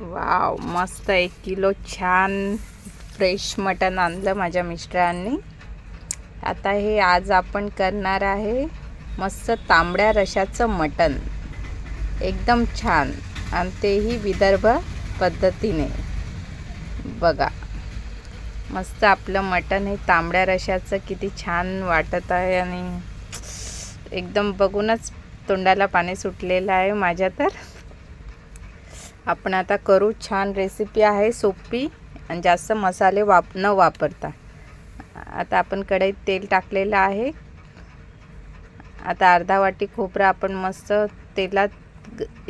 Wow मस्त एक kilo छान फ्रेश मटण आणलं माझ्या मिस्टरांनी. आता हे आज आपण करणार आहे मस्त तांबड्या रशाचं मटण एकदम छान. आणि तेही विदर्भ पद्धतीने. बघा. मस्त आपलं मटण हे तांबड्या रशाचं किती छान वाटत आहे आणि एकदम बघूनच तोंडाला पाणी सुटलेलं आहे माझ्या तर. आपण आता करू छान रेसिपी आहे सोपी आणि जास्त मसाले वाप न वापरता. आता आपण कढईत तेल टाकलेलं आहे. आता अर्धा वाटी खोबरं आपण मस्त तेलात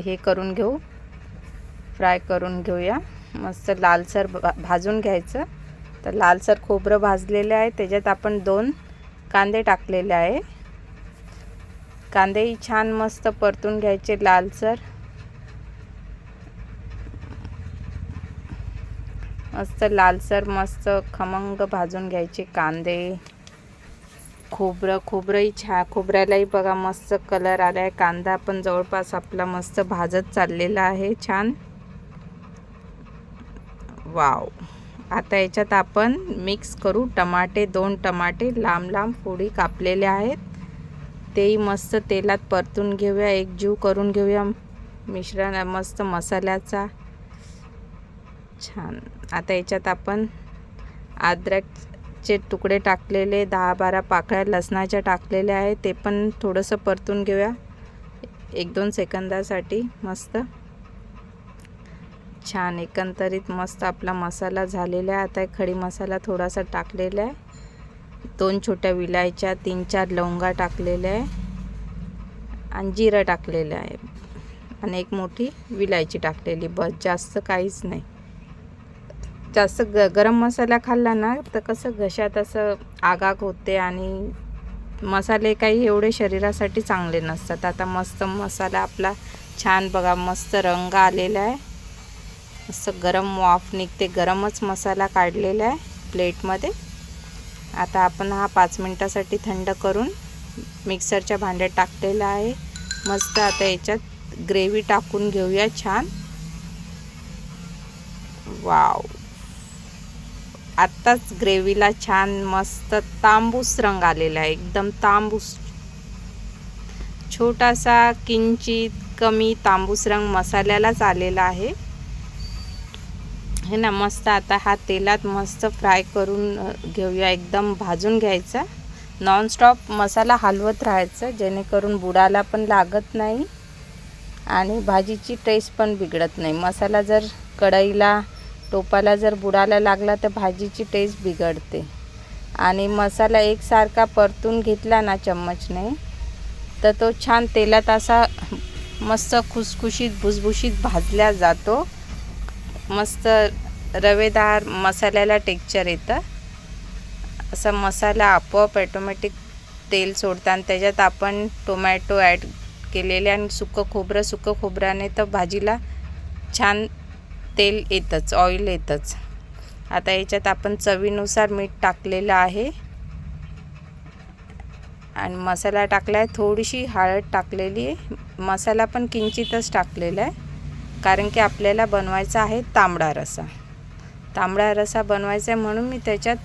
हे करून घेऊ. फ्राय करून घेऊया. मस्त लालसर भा- भाजून घ्यायचं. तर लालसर खोबरं भाजलेलं आहे. त्याच्यात आपण दोन कांदे टाकलेले आहे. कांदेही छान मस्त परतून घ्यायचे लालसर. मस्त लालसर मस्त खमंग भाजून घ्यायचे कांदे. खोबरं खोबरंही छा खोबऱ्यालाही बघा मस्त कलर आला आहे कांदा पण जवळपास आपला मस्त भाजत चाललेला आहे छान. वाव. आता याच्यात आपण मिक्स करू. टमाटे दोन टमाटे लांब लांब फोडी कापलेले आहेत. तेही मस्त तेलात परतून घेऊया. एक जीव करून घेऊया मिश्रण मस्त मसाल्याचा. छान. आता याच्यात आपण अद्रकचे तुकडे टाकलेले दहा बारा पाकळ्या लसणाच्या टाकलेल्या आहे ते पण थोडंसं परतून घेऊया. एक दोन सेकंदासाठी मस्त. छान एकंदरीत मस्त आपला मसाला झालेला आहे. आता खडी मसाला थोडासा टाकलेला आहे. दोन छोट्या विलायच्या तीन चार लवंगा टाकलेल्या आहे. आणि जिरं टाकलेलं आहे. आणि एक मोठी विलायची टाकलेली. बस जास्त काहीच नाही. जास्त ग गरम मसाला खाल्ला ना तर कसं घशात असं आगाग होते आणि मसाले काही एवढे शरीरासाठी चांगले नसतात. आता मस्त मसाला आपला छान बघा मस्त रंग आलेला आहे. मस्त गरम वाफ निघते गरमच मसाला काढलेला आहे प्लेटमध्ये. आता आपण हा पाच मिनटासाठी थंड करून मिक्सरच्या भांड्यात टाकलेला आहे. मस्त आता याच्यात ग्रेव्ही टाकून घेऊया छान. वाव. आत्ताच ग्रेव्हीला छान मस्त तांबूस रंग आलेला आहे एकदम तांबूस. छोटासा किंचित कमी तांबूस रंग मसाल्यालाच आलेला आहे. हे ना मस्त आता हा तेलात मस्त फ्राय करून घेऊया एकदम भाजून घ्यायचा. नॉनस्टॉप मसाला हलवत राहायचं जेणेकरून बुडाला पण लागत नाही आणि भाजीची टेस्ट पण बिघडत नाही. मसाला जर कढईला टोपाला जर बुडायला लागला तर भाजीची टेस्ट बिघडते. आणि मसाला एकसारखा परतून घेतला ना चम्मचने तर तो छान तेलात असा मस्त खुसखुशीत भुसभुशीत भाजला जातो. मस्त रवेदार मसाल्याला टेक्चर येतं. असा मसाला आपोआप ॲटोमॅटिक तेल सोडतं आणि त्याच्यात आपण टोमॅटो ॲड केलेले आणि सुकं खोबरं सुकं खोबऱ्याने तर भाजीला छान तेल येतंच ऑइल येतंच. आता याच्यात आपण चवीनुसार मीठ टाकलेलं आहे. आणि मसाला टाकला आहे थोडीशी हळद टाकलेली आहे. मसाला पण किंचितच टाकलेला आहे. कारण की आपल्याला बनवायचा आहे तांबडा रसा. तांबडा रसा बनवायचा आहे म्हणून मी त्याच्यात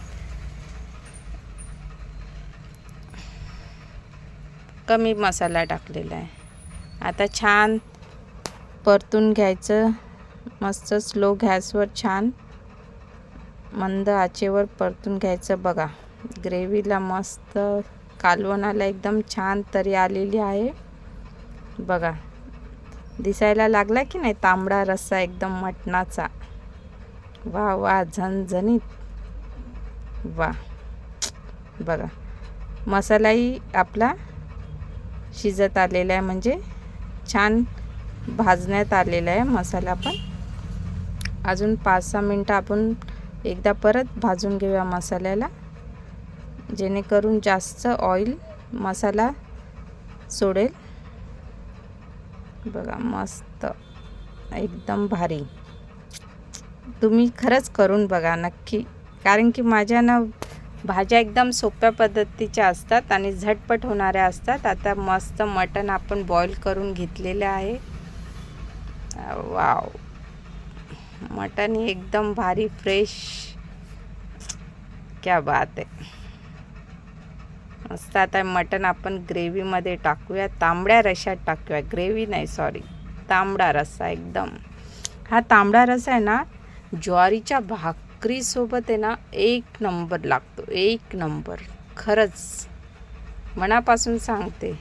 कमी मसाला टाकलेला आहे. आता छान परतून घ्यायचं. मस्त स्लो गॅसवर छान मंद आचेवर परतून घ्यायचं बघा. ग्रेव्हीला मस्त कालवणाला एकदम छान तरी आलेली आहे. बघा. दिसायला लागला की नाही तांबडा रस्सा एकदम मटणाचा. वा वा झणझणीत. वा. बघा. मसालाही आपला शिजत आलेला आहे म्हणजे छान भाजण्यात आलेला आहे मसाला पण. अजून पाच सहा मिनटं आपण एकदा परत भाजून घेऊया मसाल्याला. जेणेकरून जास्त ऑइल मसाला सोडेल. बघा मस्त एकदम भारी. तुम्ही खरंच करून बघा नक्की. कारण की माझ्या ना भाज्या एकदम सोप्या पद्धतीच्या असतात आणि झटपट होणाऱ्या असतात. आता मस्त मटण आपण बॉईल करून घेतलेलं आहे. वाव. मटन ही एकदम भारी फ्रेश क्या बात आहे मस्त आता मटन आपण ग्रेव्हीमध्ये टाकूया. तांबड्या रशात टाकूया. ग्रेव्ही नाही सॉरी तांबडा रस्सा एकदम. हा तांबडा रस्सा आहे ना ज्वारीच्या भाकरीसोबत आहे ना एक नंबर लागतो. एक नंबर. खरंच. मनापासून सांगते.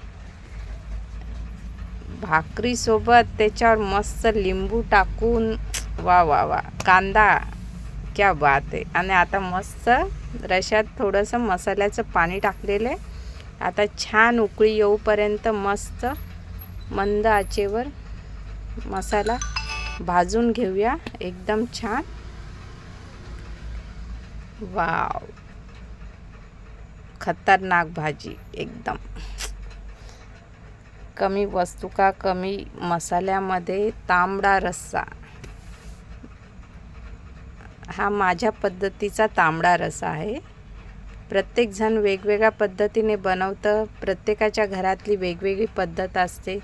भाकरीसोबत त्याच्यावर मस्त लिंबू टाकून वा वा वा. कांदा. क्या बात आहे. आणि आता मस्त रशात थोडंसं मसाल्याचं पाणी टाकलेलं आहे. आता छान उकळी येऊपर्यंत मस्त मंद आचेवर मसाला भाजून घेऊया. एकदम छान. वाव. खतरनाक भाजी. एकदम. कमी वस्तू का कमी मसाल्यामध्ये तांबडा रस्सा. हा माझ्या पद्धतीचा तांबडा रस आहे. प्रत्येकजण वेगवेगळ्या पद्धतीने बनवतं प्रत्येकाच्या घरातली वेगवेगळी पद्धत असते.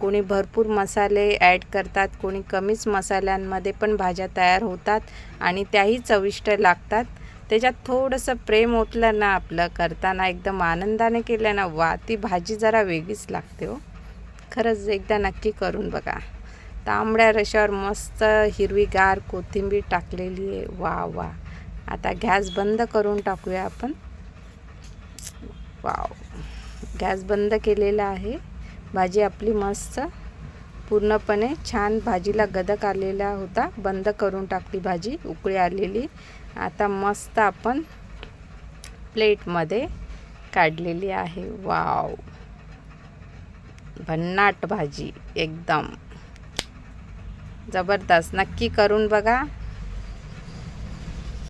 कोणी भरपूर मसाले ॲड करतात कोणी कमीच मसाल्यांमध्ये पण भाज्या तयार होतात आणि त्याही चविष्ट लागतात. त्याच्यात थोडंसं प्रेम ओतलं ना आपलं करताना एकदम आनंदाने केलं ना वा ती भाजी जरा वेगळीच लागते हो. खरंच एकदा नक्की करून बघा. तांबड्या रशावर मस्त हिरवीगार कोथिंबीर टाकलेली आहे. वा वा. आता गॅस बंद करून टाकूया आपण. वाव. गॅस बंद केलेला आहे. भाजी आपली मस्त पूर्णपणे छान भाजीला गदक आलेला होता. बंद करून टाकली भाजी उकळी आलेली. आता मस्त आपण प्लेटमध्ये काढलेली आहे. वाव. भन्नाट भाजी एकदम. जबरदस्त. नक्की करून बघा.